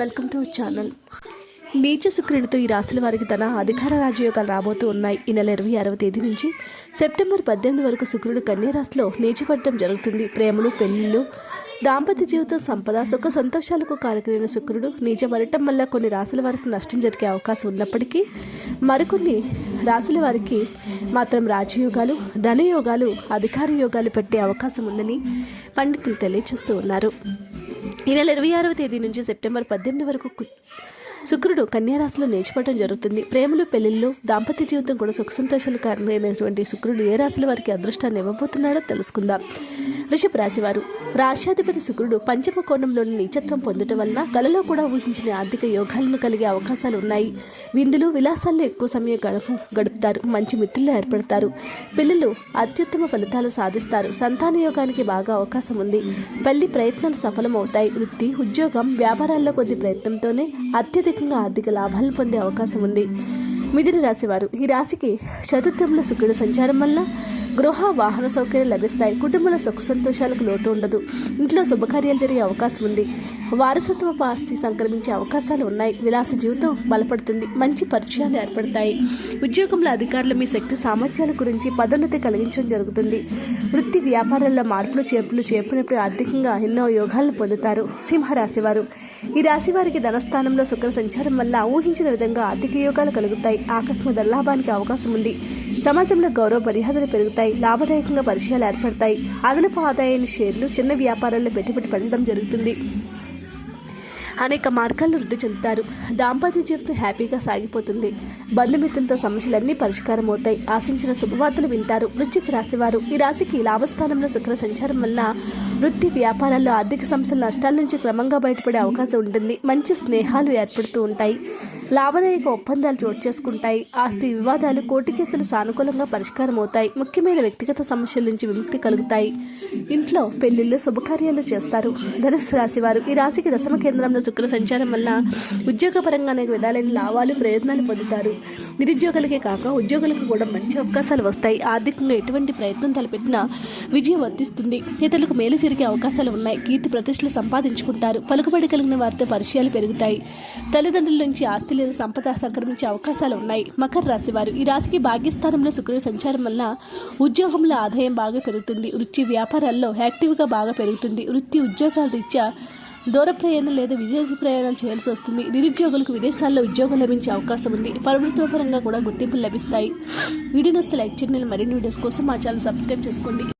Welcome to channel. నీచ శుక్రుడితో ఈ రాశుల వారికి తన అధికార రాజయోగాలు రాబోతూ ఉన్నాయి. ఈ నెల ఇరవై ఆరవ తేదీ నుంచి సెప్టెంబర్ పద్దెనిమిది వరకు శుక్రుడు కన్యా రాశిలో నీచపడడం జరుగుతుంది. ప్రేమలు పెళ్ళిళ్ళు దాంపత్య జీవితం సంపద సుఖ సంతోషాలకు కారకులైన శుక్రుడు నీచపడటం వల్ల కొన్ని రాశుల వారికి నష్టం జరిగే అవకాశం ఉన్నప్పటికీ మరికొన్ని రాశుల వారికి మాత్రం రాజయోగాలు ధనయోగాలు అధికార యోగాలు పెట్టే అవకాశం ఉందని పండితులు తెలియజేస్తూ ఉన్నారు. ఈ నెల ఇరవై ఆరవ తేదీ నుంచి సెప్టెంబర్ పద్దెనిమిది వరకు శుక్రుడు కన్యారాశిలో నేర్చుకోవడం జరుగుతుంది. ప్రేమలు పెళ్ళిళ్ళు దాంపత్య జీవితం కూడా సుఖ సంతోషాలు కారణమైనటువంటి శుక్రుడు ఏ రాశుల వారికి అదృష్టాన్ని ఇవ్వబోతున్నాడో తెలుసుకుందాం. వృషభ రాశివారు. రాష్ట్రాధిపతి శుక్రుడు పంచమ కోణంలోని నీచత్వం పొందటం వలన కలలో కూడా ఊహించిన ఆర్థిక యోగాలను కలిగే అవకాశాలు ఉన్నాయి. విందులు విలాసాల్లో ఎక్కువ సమయం గడపు గడుపుతారు. మంచి మిత్రులు ఏర్పడతారు. పిల్లలు అత్యుత్తమ ఫలితాలు సాధిస్తారు. సంతాన యోగానికి బాగా అవకాశం ఉంది. పెళ్ళి ప్రయత్నాలు సఫలమవుతాయి. వృత్తి ఉద్యోగం వ్యాపారాల్లో కొద్ది ప్రయత్నంతోనే అత్యధికంగా ఆర్థిక లాభాలు పొందే అవకాశం ఉంది. మిథున రాశివారు. ఈ రాశికి చతుర్థంలో శుక్రుడు సంచారం వల్ల గృహ వాహన సౌకర్యం లభిస్తాయి. కుటుంబంలో సుఖ సంతోషాలకు లోటు ఉండదు. ఇంట్లో శుభకార్యాలు జరిగే అవకాశం ఉంది. వారసత్వ ఆస్తి సంక్రమించే అవకాశాలు ఉన్నాయి. విలాస జీవితం బలపడుతుంది. మంచి పరిచయాలు ఏర్పడతాయి. ఉద్యోగంలో అధికారులు మీ శక్తి సామర్థ్యాల గురించి పదోన్నతి కలిగించడం జరుగుతుంది. వృత్తి వ్యాపారాల్లో మార్పులు చేర్పులు చేపినప్పుడు ఆర్థికంగా ఎన్నో యోగాలను పొందుతారు సింహరాశి వారు ఈ రాశి వారికి ధనస్థానంలో శుక్ర సంచారం వల్ల ఊహించిన విధంగా ఆర్థిక యోగాలు కలుగుతాయి. ఆకస్మిక లాభానికి అవకాశం ఉంది. సమాజంలో గౌరవ మర్యాదలు పెరుగుతాయి లాభదాయకంగా పరిచయాలు ఏర్పడతాయి. అదనపు ఆదాయాన్ని షేర్లు చిన్న వ్యాపారాల్లో పెట్టుబడి పెట్టడం జరుగుతుంది. అనేక మార్గాల్లో వృద్ధి చెందుతారు. దాంపత్య జీవితం హ్యాపీగా సాగిపోతుంది. బంధుమిత్రులతో సమస్యలన్నీ పరిష్కారం అవుతాయి ఆశించిన శుభవార్తలు వింటారు. వృత్తికి రాశివారు ఈ రాశికి లాభస్థానంలో శుక్ర సంచారం వల్ల వృత్తి వ్యాపారాల్లో ఆర్థిక సమస్యల నష్టాల నుంచి క్రమంగా బయటపడే అవకాశం ఉంటుంది. మంచి స్నేహాలు ఏర్పడుతూ ఉంటాయి. లాభదాయక ఒప్పందాలు చోటు చేసుకుంటాయి. ఆస్తి వివాదాలు కోర్టు కేసులు సానుకూలంగా పరిష్కారం అవుతాయి. ముఖ్యమైన వ్యక్తిగత సమస్యల నుంచి విముక్తి కలుగుతాయి. ఇంట్లో పెళ్ళిళ్ళు శుభకార్యాలు చేస్తారు. ధనుసు రాశి వారు ఈ రాశికి దశమ కేంద్రంలో శుక్ర సంచారం వల్ల ఉద్యోగపరంగా అనేక విధాలైన లాభాలు ప్రయోజనాలు పొందుతారు. నిరుద్యోగులకే కాక ఉద్యోగులకు కూడా మంచి అవకాశాలు వస్తాయి. ఆర్థికంగా ఎటువంటి ప్రయత్నం తలపెట్టినా విజయం వర్తిస్తుంది ఇతరులకు మేలు జరిగే అవకాశాలు ఉన్నాయి. కీర్తి ప్రతిష్టలు సంపాదించుకుంటారు. పలుకుబడి కలిగిన వారితో పరిచయాలు పెరుగుతాయి. తల్లిదండ్రుల నుంచి ఆస్తి లేదా సంపద సంక్రమించే అవకాశాలు ఉన్నాయి. మకర రాశి వారు ఈ రాశికి భాగ్యస్థానంలో శుక్రుడు సంచారం వల్ల ఉద్యోగంలో ఆదాయం బాగా పెరుగుతుంది. వృత్తి వ్యాపారాల్లో యాక్టివ్గా బాగా పెరుగుతుంది. వృత్తి ఉద్యోగాల రీత్యా దూర ప్రయాణం లేదా విదేశీ ప్రయాణాలు చేయాల్సి వస్తుంది. నిరుద్యోగులకు విదేశాల్లో ఉద్యోగం లభించే అవకాశం ఉంది. ప్రభుత్వపరంగా కూడా గుర్తింపులు లభిస్తాయి. వీడియో లైక్ చేయండి. మరిన్ని వీడియోస్ కోసం మా ఛానల్ సబ్స్క్రైబ్ చేసుకోండి.